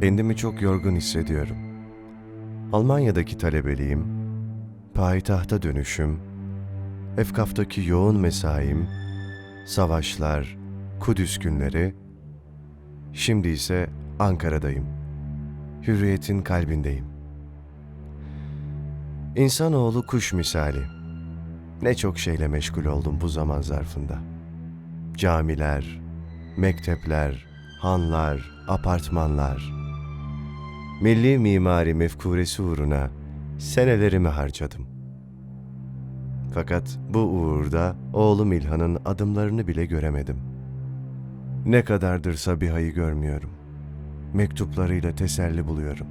Kendimi çok yorgun hissediyorum. Almanya'daki talebeliğim, payitahta dönüşüm, Efkaf'taki yoğun mesaim, savaşlar, Kudüs günleri, şimdi ise Ankara'dayım. Hürriyetin kalbindeyim. İnsanoğlu kuş misali. Ne çok şeyle meşgul oldum bu zaman zarfında. Camiler, mektepler, hanlar, apartmanlar. Milli mimari mefkuresi uğruna senelerimi harcadım. Fakat bu uğurda oğlum İlhan'ın adımlarını bile göremedim. Ne kadardır Sabiha'yı görmüyorum. Mektuplarıyla teselli buluyorum.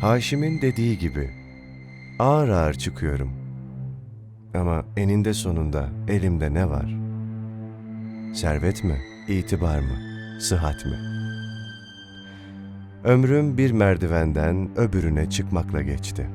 Haşim'in dediği gibi ağır ağır çıkıyorum. Ama eninde sonunda elimde ne var? Servet mi, itibar mı, sıhhat mi? Ömrüm bir merdivenden öbürüne çıkmakla geçti.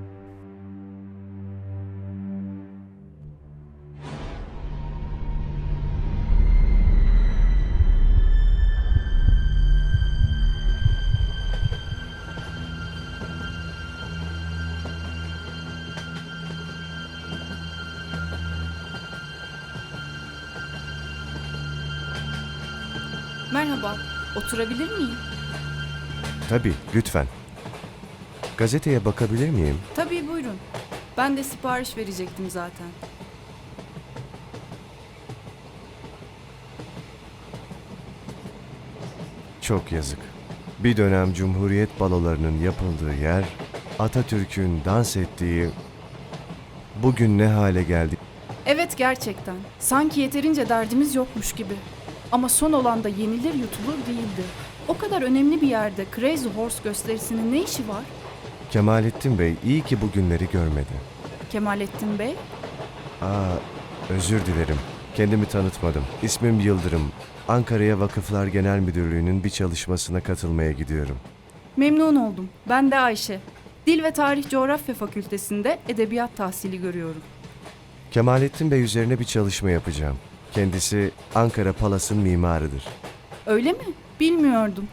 Oturabilir miyim? Tabii, lütfen. Gazeteye bakabilir miyim? Tabii buyurun. Ben de sipariş verecektim zaten. Çok yazık. Bir dönem Cumhuriyet balolarının yapıldığı yer, Atatürk'ün dans ettiği, bugün ne hale geldi? Evet gerçekten. Sanki yeterince derdimiz yokmuş gibi. Ama son olan da yenilir yutulur değildi. O kadar önemli bir yerde Crazy Horse gösterisinin ne işi var? Kemalettin Bey iyi ki bu günleri görmedi. Kemalettin Bey? Aa, özür dilerim. Kendimi tanıtmadım. İsmim Yıldırım. Ankara'ya Vakıflar Genel Müdürlüğü'nün bir çalışmasına katılmaya gidiyorum. Memnun oldum. Ben de Ayşe. Dil ve Tarih Coğrafya Fakültesinde edebiyat tahsili görüyorum. Kemalettin Bey üzerine bir çalışma yapacağım. Kendisi Ankara Palas'ın mimarıdır. Öyle mi? Bilmiyordum.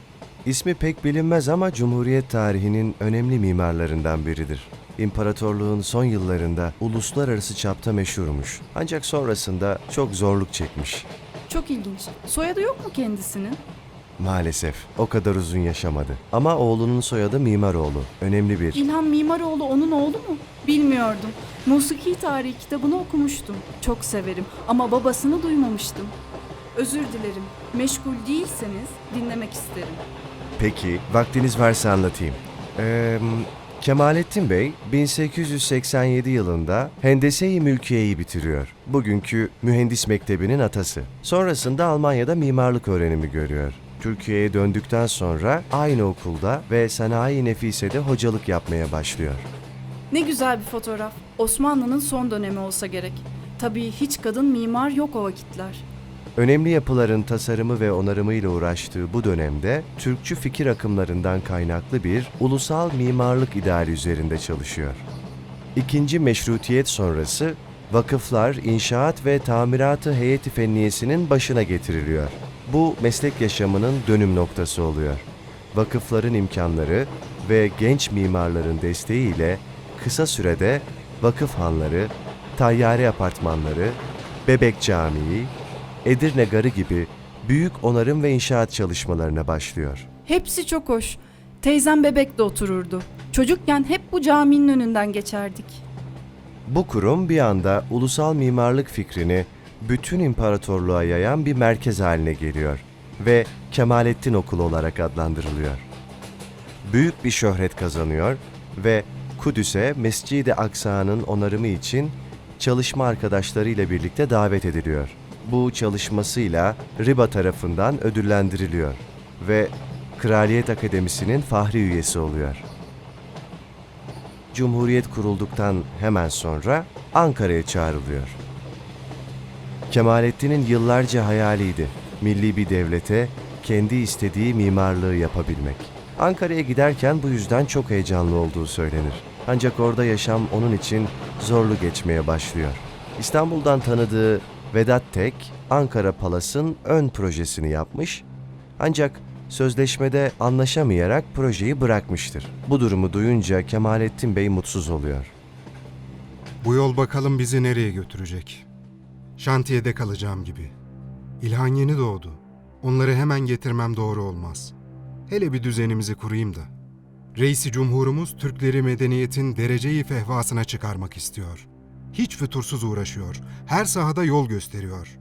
İsmi pek bilinmez ama Cumhuriyet tarihinin önemli mimarlarından biridir. İmparatorluğun son yıllarında uluslararası çapta meşhurmuş. Ancak sonrasında çok zorluk çekmiş. Çok ilginç. Soyadı yok mu kendisinin? Maalesef o kadar uzun yaşamadı. Ama oğlunun soyadı Mimaroğlu. Önemli bir... İlhan Mimaroğlu onun oğlu mu? Bilmiyordum. Musiki tarihi kitabını okumuştum. Çok severim ama babasını duymamıştım. Özür dilerim. Meşgul değilseniz dinlemek isterim. Peki, vaktiniz varsa anlatayım. Ee, Kemalettin Bey 1887 yılında Hendese-i Mülkiye'yi bitiriyor. Bugünkü mühendis mektebinin atası. Sonrasında Almanya'da mimarlık öğrenimi görüyor. Türkiye'ye döndükten sonra aynı okulda ve Sanayi Nefise'de hocalık yapmaya başlıyor. Ne güzel bir fotoğraf. Osmanlı'nın son dönemi olsa gerek. Tabii hiç kadın mimar yok o vakitler. Önemli yapıların tasarımı ve onarımıyla uğraştığı bu dönemde Türkçü fikir akımlarından kaynaklı bir ulusal mimarlık ideali üzerinde çalışıyor. İkinci meşrutiyet sonrası vakıflar, inşaat ve tamiratı heyeti fenniyesinin başına getiriliyor. Bu meslek yaşamının dönüm noktası oluyor. Vakıfların imkanları ve genç mimarların desteğiyle kısa sürede vakıf hanları, tayyare apartmanları, Bebek Camii, Edirne Garı gibi büyük onarım ve inşaat çalışmalarına başlıyor. Hepsi çok hoş. Teyzem bebekte otururdu. Çocukken hep bu caminin önünden geçerdik. Bu kurum bir anda ulusal mimarlık fikrini bütün imparatorluğa yayan bir merkez haline geliyor ve Kemalettin Okulu olarak adlandırılıyor. Büyük bir şöhret kazanıyor ve Kudüs'e Mescid-i Aksa'nın onarımı için çalışma arkadaşlarıyla birlikte davet ediliyor. Bu çalışmasıyla Riba tarafından ödüllendiriliyor ve Kraliyet Akademisi'nin fahri üyesi oluyor. Cumhuriyet kurulduktan hemen sonra Ankara'ya çağrılıyor. Kemalettin'in yıllarca hayaliydi. Milli bir devlete kendi istediği mimarlığı yapabilmek. Ankara'ya giderken bu yüzden çok heyecanlı olduğu söylenir. Ancak orada yaşam onun için zorlu geçmeye başlıyor. İstanbul'dan tanıdığı Vedat Tek, Ankara Palas'ın ön projesini yapmış. Ancak sözleşmede anlaşamayarak projeyi bırakmıştır. Bu durumu duyunca Kemalettin Bey mutsuz oluyor. Bu yol bakalım bizi nereye götürecek. Şantiyede kalacağım gibi. İlhan yeni doğdu. Onları hemen getirmem doğru olmaz. Hele bir düzenimizi kurayım da. Reisi Cumhurumuz Türkleri medeniyetin dereceyi fehvasına çıkarmak istiyor. Hiç fütursuz uğraşıyor. Her sahada yol gösteriyor.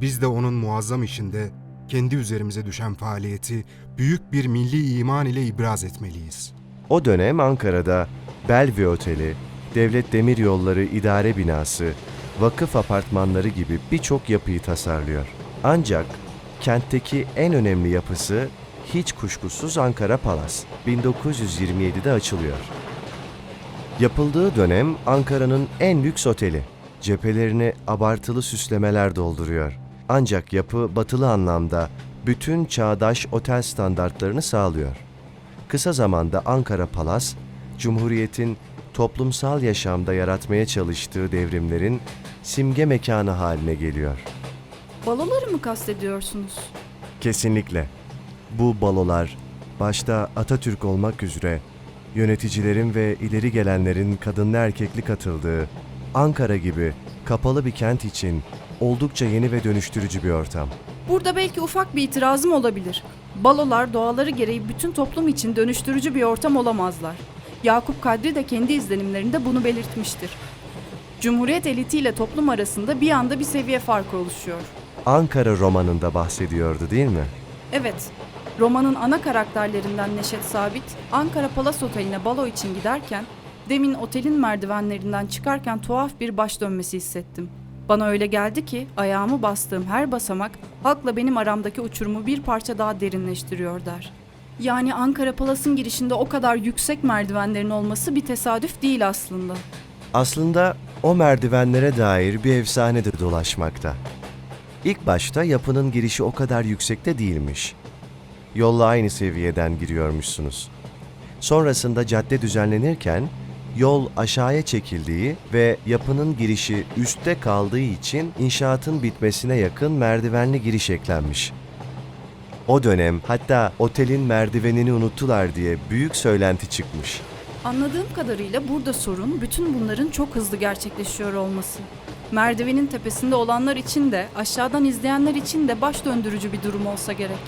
Biz de onun muazzam işinde kendi üzerimize düşen faaliyeti büyük bir milli iman ile ibraz etmeliyiz.'' O dönem Ankara'da Bellevue Oteli, Devlet Demiryolları İdare Binası, vakıf apartmanları gibi birçok yapıyı tasarlıyor. Ancak kentteki en önemli yapısı hiç kuşkusuz Ankara Palas 1927'de açılıyor. Yapıldığı dönem Ankara'nın en lüks oteli. Cephelerini abartılı süslemeler dolduruyor. Ancak yapı batılı anlamda bütün çağdaş otel standartlarını sağlıyor. Kısa zamanda Ankara Palas, Cumhuriyet'in toplumsal yaşamda yaratmaya çalıştığı devrimlerin simge mekanı haline geliyor. Baloları mı kastediyorsunuz? Kesinlikle. Bu balolar, başta Atatürk olmak üzere, yöneticilerin ve ileri gelenlerin kadınlı erkekli katıldığı, Ankara gibi kapalı bir kent için oldukça yeni ve dönüştürücü bir ortam. Burada belki ufak bir itirazım olabilir. Balolar doğaları gereği bütün toplum için dönüştürücü bir ortam olamazlar. Yakup Kadri de kendi izlenimlerinde bunu belirtmiştir. Cumhuriyet elitiyle toplum arasında bir anda bir seviye farkı oluşuyor. Ankara romanında bahsediyordu değil mi? Evet, romanın ana karakterlerinden Neşet Sabit, Ankara Palas Oteli'ne balo için giderken, demin otelin merdivenlerinden çıkarken tuhaf bir baş dönmesi hissettim. Bana öyle geldi ki ayağımı bastığım her basamak halkla benim aramdaki uçurumu bir parça daha derinleştiriyor der. Yani Ankara Palas'ın girişinde o kadar yüksek merdivenlerin olması bir tesadüf değil aslında. Aslında o merdivenlere dair bir efsane de dolaşmakta. İlk başta yapının girişi o kadar yüksekte değilmiş. Yolla aynı seviyeden giriyormuşsunuz. Sonrasında cadde düzenlenirken yol aşağıya çekildiği ve yapının girişi üstte kaldığı için inşaatın bitmesine yakın merdivenli giriş eklenmiş. O dönem hatta otelin merdivenini unuttular diye büyük söylenti çıkmış. Anladığım kadarıyla burada sorun bütün bunların çok hızlı gerçekleşiyor olması. Merdivenin tepesinde olanlar için de aşağıdan izleyenler için de baş döndürücü bir durum olsa gerek.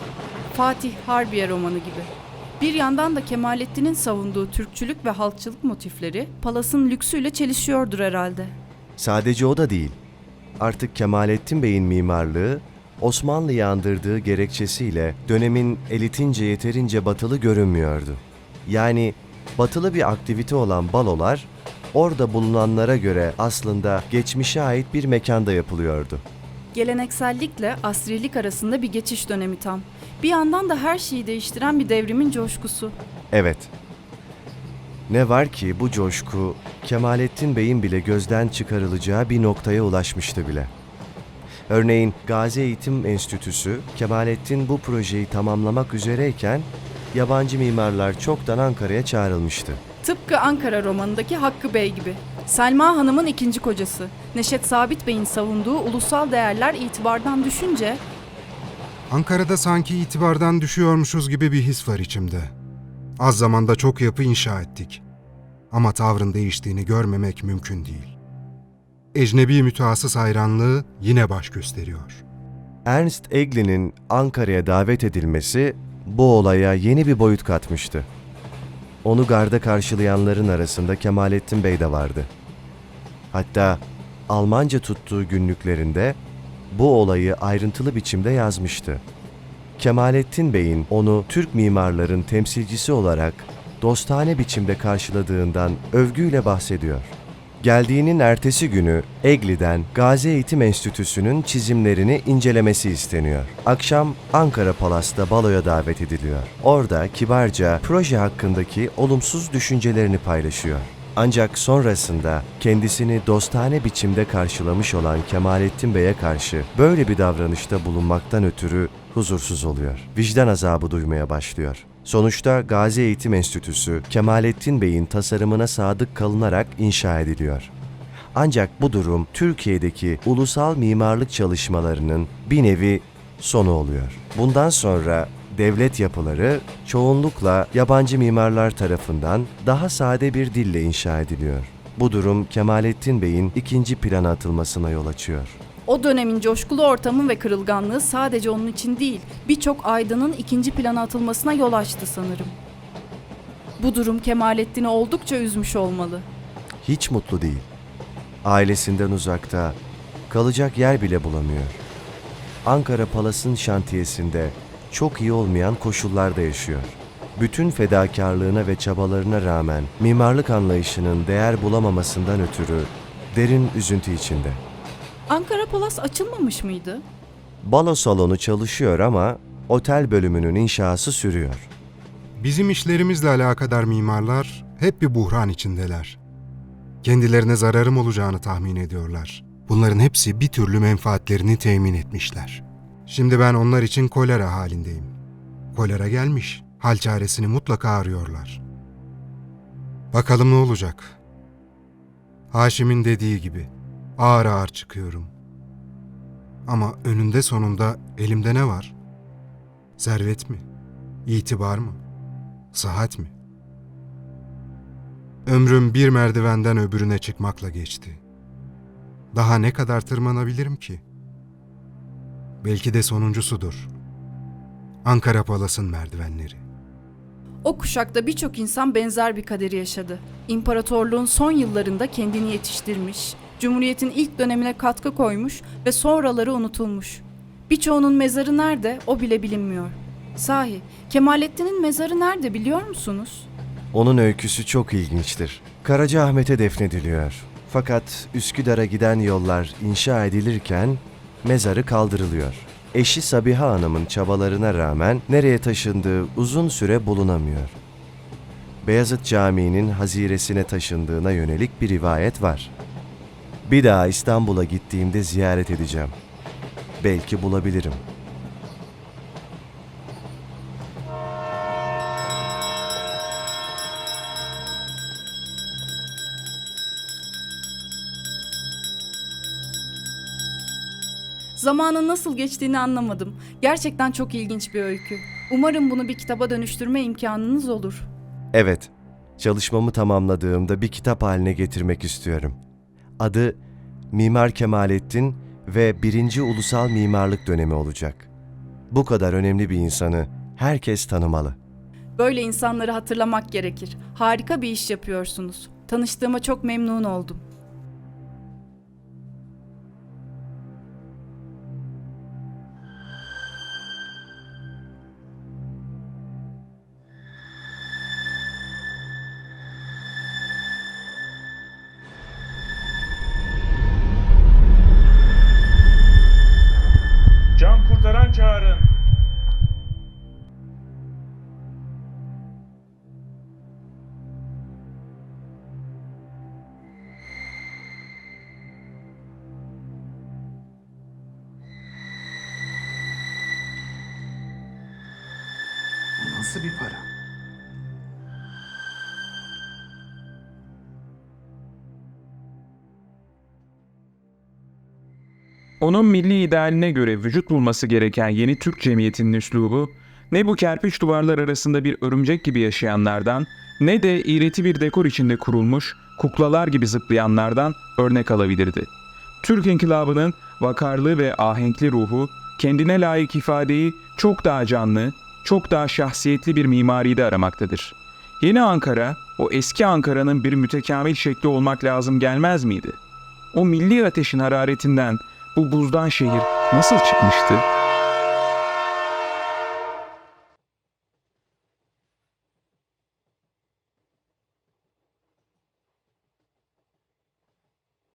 Fatih Harbiye romanı gibi. Bir yandan da Kemalettin'in savunduğu Türkçülük ve halkçılık motifleri Palas'ın lüksüyle çelişiyordur herhalde. Sadece o da değil. Artık Kemalettin Bey'in mimarlığı Osmanlı'yı andırdığı gerekçesiyle dönemin elitince yeterince batılı görünmüyordu. Yani batılı bir aktivite olan balolar orada bulunanlara göre aslında geçmişe ait bir mekanda yapılıyordu. Geleneksellikle asrilik arasında bir geçiş dönemi tam. Bir yandan da her şeyi değiştiren bir devrimin coşkusu. Evet. Ne var ki bu coşku Kemalettin Bey'in bile gözden çıkarılacağı bir noktaya ulaşmıştı bile. Örneğin Gazi Eğitim Enstitüsü Kemalettin bu projeyi tamamlamak üzereyken yabancı mimarlar çoktan Ankara'ya çağrılmıştı. Tıpkı Ankara romanındaki Hakkı Bey gibi. Selma Hanım'ın ikinci kocası. Neşet Sabit Bey'in savunduğu ulusal değerler itibardan düşünce Ankara'da sanki itibardan düşüyormuşuz gibi bir his var içimde. Az zamanda çok yapı inşa ettik. Ama tavrın değiştiğini görmemek mümkün değil. Ecnebi mütehassıs hayranlığı yine baş gösteriyor. Ernst Egli'nin Ankara'ya davet edilmesi bu olaya yeni bir boyut katmıştı. Onu garda karşılayanların arasında Kemalettin Bey de vardı. Hatta Almanca tuttuğu günlüklerinde bu olayı ayrıntılı biçimde yazmıştı. Kemalettin Bey'in onu Türk mimarların temsilcisi olarak dostane biçimde karşıladığından övgüyle bahsediyor. Geldiğinin ertesi günü Egli'den Gazi Eğitim Enstitüsü'nün çizimlerini incelemesi isteniyor. Akşam Ankara Palas'ta baloya davet ediliyor. Orada kibarca proje hakkındaki olumsuz düşüncelerini paylaşıyor. Ancak sonrasında kendisini dostane biçimde karşılamış olan Kemalettin Bey'e karşı böyle bir davranışta bulunmaktan ötürü huzursuz oluyor. Vicdan azabı duymaya başlıyor. Sonuçta Gazi Eğitim Enstitüsü Kemalettin Bey'in tasarımına sadık kalınarak inşa ediliyor. Ancak bu durum Türkiye'deki ulusal mimarlık çalışmalarının bir nevi sonu oluyor. Bundan sonra devlet yapıları çoğunlukla yabancı mimarlar tarafından daha sade bir dille inşa ediliyor. Bu durum Kemalettin Bey'in ikinci plana atılmasına yol açıyor. O dönemin coşkulu ortamı ve kırılganlığı sadece onun için değil, birçok aydının ikinci plana atılmasına yol açtı sanırım. Bu durum Kemalettin'i oldukça üzmüş olmalı. Hiç mutlu değil. Ailesinden uzakta, kalacak yer bile bulamıyor. Ankara Palas'ın şantiyesinde çok iyi olmayan koşullarda yaşıyor. Bütün fedakarlığına ve çabalarına rağmen mimarlık anlayışının değer bulamamasından ötürü derin üzüntü içinde. Ankara Palas açılmamış mıydı? Balo salonu çalışıyor ama otel bölümünün inşası sürüyor. Bizim işlerimizle alakadar mimarlar hep bir buhran içindeler. Kendilerine zararım olacağını tahmin ediyorlar. Bunların hepsi bir türlü menfaatlerini temin etmişler. Şimdi ben onlar için kolera halindeyim. Kolera gelmiş. Hal çaresini mutlaka arıyorlar. Bakalım ne olacak? Haşim'in dediği gibi ağır ağır çıkıyorum. Ama önünde sonunda elimde ne var? Servet mi? İtibar mı? Sıhhat mi? Ömrüm bir merdivenden öbürüne çıkmakla geçti. Daha ne kadar tırmanabilirim ki? Belki de sonuncusudur. Ankara Palas'ın merdivenleri. O kuşakta birçok insan benzer bir kaderi yaşadı. İmparatorluğun son yıllarında kendini yetiştirmiş, Cumhuriyet'in ilk dönemine katkı koymuş ve sonraları unutulmuş. Birçoğunun mezarı nerede o bile bilinmiyor. Sahi, Kemalettin'in mezarı nerede biliyor musunuz? Onun öyküsü çok ilginçtir. Karacaahmet'e defnediliyor. Fakat Üsküdar'a giden yollar inşa edilirken mezarı kaldırılıyor. Eşi Sabiha Hanım'ın çabalarına rağmen nereye taşındığı uzun süre bulunamıyor. Beyazıt Camii'nin haziresine taşındığına yönelik bir rivayet var. Bir daha İstanbul'a gittiğimde ziyaret edeceğim. Belki bulabilirim. Zamanın nasıl geçtiğini anlamadım. Gerçekten çok ilginç bir öykü. Umarım bunu bir kitaba dönüştürme imkanınız olur. Evet, çalışmamı tamamladığımda bir kitap haline getirmek istiyorum. Adı Mimar Kemalettin ve 1. Ulusal Mimarlık Dönemi olacak. Bu kadar önemli bir insanı herkes tanımalı. Böyle insanları hatırlamak gerekir. Harika bir iş yapıyorsunuz. Tanıştığıma çok memnun oldum. Nasıl bir para? Onun milli idealine göre vücut bulması gereken yeni Türk cemiyetinin üslubu, ne bu kerpiç duvarlar arasında bir örümcek gibi yaşayanlardan, ne de iğreti bir dekor içinde kurulmuş kuklalar gibi zıplayanlardan örnek alabilirdi. Türk inkılabının vakarlı ve ahenkli ruhu, kendine layık ifadeyi çok daha canlı, çok daha şahsiyetli bir mimaride aramaktadır. Yeni Ankara, o eski Ankara'nın bir mütekamil şekli olmak lazım gelmez miydi? O milli ateşin hararetinden bu buzdan şehir nasıl çıkmıştı?